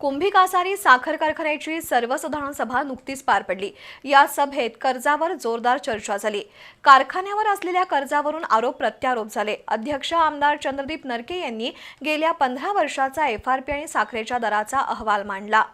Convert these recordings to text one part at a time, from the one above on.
कुंभी कासारी साखर कारखान्याची सर्वसाधारण सभा नुकतीच पार पडली. या सभेत कर्जावर जोरदार चर्चा झाली. कारखान्यावर असलेल्या कर्जावरून आरोप प्रत्यारोप झाले. अध्यक्ष आमदार चंद्रदीप नरके यांनी गेल्या पंधरा वर्षाचा एफआरपी आणि साखरेच्या दराचा अहवाल मांडला.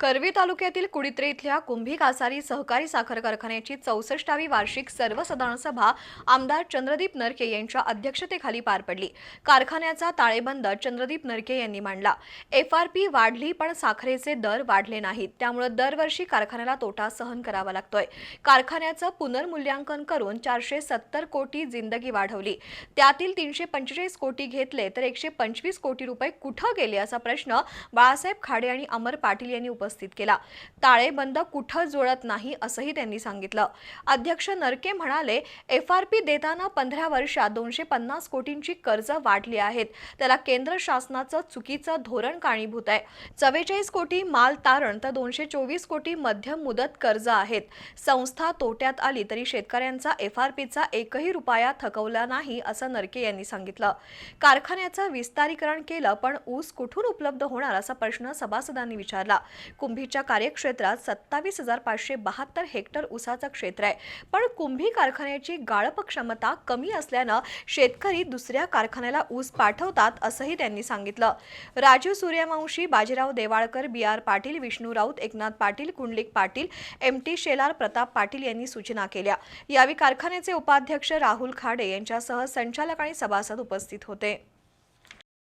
करवी तालुक्यातील कुडित्रे इथल्या कुंभी कासारी सहकारी साखर कारखान्याची चौसष्टावी वार्षिक सर्वसाधारण सभा आमदार चंद्रदीप नरके यांच्या अध्यक्षतेखाली पार पडली. कारखान्याचा ताळेबंद चंद्रदीप नरके यांनी मांडला. एफआरपी वाढली पण साखरेचे दर वाढले नाहीत. त्यामुळे दरवर्षी कारखान्याला तोटा सहन करावा लागतोय. कारखान्याचं पुनर्मूल्यांकन करून चारशे सत्तर कोटी जिंदगी वाढवली. त्यातील तीनशे पंचेचाळीस कोटी घेतले तर एकशे पंचवीस कोटी रुपये कुठं गेले असा प्रश्न बाळासाहेब खाडे आणि अमर पाटील यांनी उपस्थित केला. ताळेबंद कुठं जुळत नाही असंही त्यांनी सांगितलं. अध्यक्ष नरके म्हणाले एफ आर पी देताना पंधरा वर्षात दोनशे पन्नास कोटींची कर्ज वाढली आहेत. त्याला केंद्र शासनाचं चुकीचं धोरण कारणीभूत आहे. चव्वेचाळीस कोटी माल तारण तर दोनशे चोवीस कोटी मध्यम मुदत कर्ज आहेत. संस्था तोट्यात आली तरी शेतकऱ्यांचा एफ आर पीचा एकही रुपया थकवला नाही असं नरके यांनी सांगितलं. कारखान्याचं विस्तारीकरण केलं पण ऊस कुठून उपलब्ध होणार असा प्रश्न सभासदांनी विचारला. कुंभीच्या कार्यक्षेत्रात सत्तावीस हजार पाचशे बहात्तर हेक्टर ऊसाचं क्षेत्र आहे. पण कुंभी कारखान्याची गाळप क्षमता कमी असल्यानं शेतकरी दुसऱ्या कारखान्याला ऊस पाठवतात असंही त्यांनी सांगितलं. Rajiv Suryavanshi Bajirao Devalkar B R Patil Vishnu Raut Eknath Patil Kundalik Patil M T Shelar Pratap Patil यांनी सूचना केल्या. यावेळी कारखान्याचे उपाध्यक्ष राहुल खाडे यांच्यासह संचालक आणि सभासद उपस्थित होते.